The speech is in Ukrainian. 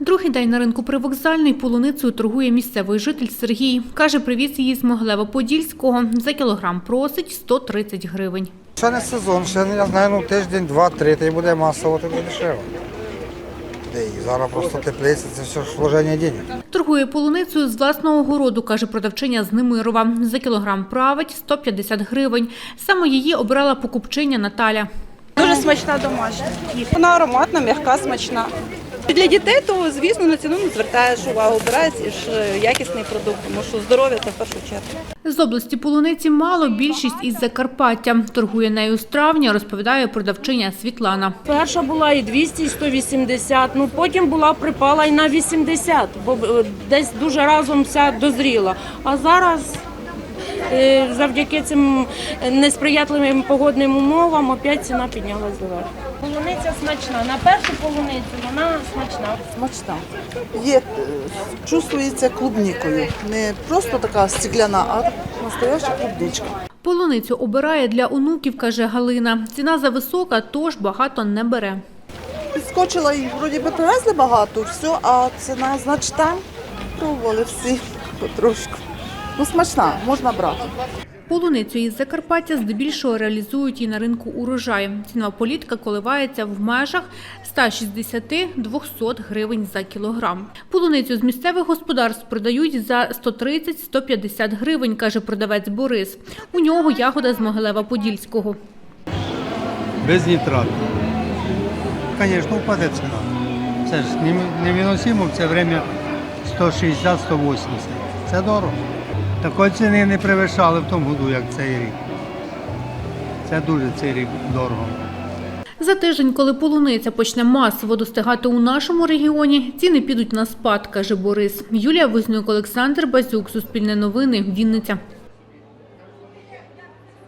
Другий день на ринку привокзальний полуницею торгує місцевий житель Сергій. Каже, привіз її з Могилева-Подільського. За кілограм просить 130 гривень. Ще не сезон, ще я знаю, ну тиждень, два-три, та й буде масово, то буде дешево. І зараз просто теплиця, це все ж вложення денег. Торгує полуницею з власного городу, каже продавчиня з Немирова. За кілограм править 150 гривень. Саме її обрала покупчиня Наталя. Дуже смачна домашня. Вона ароматна, м'яка, смачна. Для дітей, то звісно на ціну не звертаєш увагу, обираєш е, якісний продукт, тому що здоров'я це в першу чергу. З області полуниці мало, більшість із Закарпаття. Торгує нею з травня, розповідає продавчиня Світлана. Перша була і 200, і 180, ну потім була припала і на 80, бо е, десь дуже разом вся дозріла. А зараз е, завдяки цим несприятливим погодним умовам опять ціна піднялась доверху. Полуниця смачна. На першу полуницю вона смачна. смачна. Є, е, чувствується клубнікою. Не просто така стекляна, а настояща клубничка. Полуницю обирає для онуків, каже Галина. Ціна зависока, тож багато не бере. Підскочила і вроді би привезли багато, все, а ціна, значить, там пробували всі потрошку. Ну, смачна, можна брати. Полуницю із Закарпаття здебільшого реалізують і на ринку урожай. Цінова політика коливається в межах 160-200 гривень за кілограм. Полуницю з місцевих господарств продають за 130-150 гривень, каже продавець Борис. У нього ягода з Могилева-Подільського. без нітрату. Звісно, впаде ціна. Це ж не- невиносимо в це время 160-180. Це дорого. Такої ціни не перевищали в тому году, як цей рік. Це дуже цей рік дорого. За тиждень, коли полуниця почне масово достигати у нашому регіоні, ціни підуть на спад, каже Борис. Юлія Вознюк, Олександр Базюк, Суспільне новини, Вінниця.